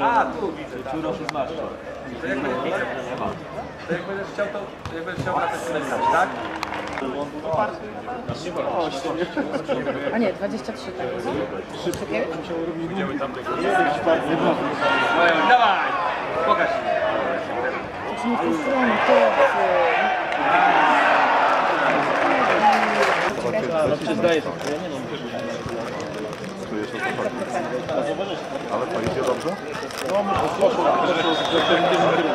A, tu widzę. Tu już masz. To jak będziesz to jak będziesz chciał, to jak będziesz chciał wracać, to będziesz tak? A nie, 23 tak. Szybkiewicz? Dawaj! Pokaż. Czy nie w tą stronę, chłopcy? Przyznaję to, ja nie mam. Czujesz o co chodzi? Ale to idzie dobrze? No, poszło, poszło,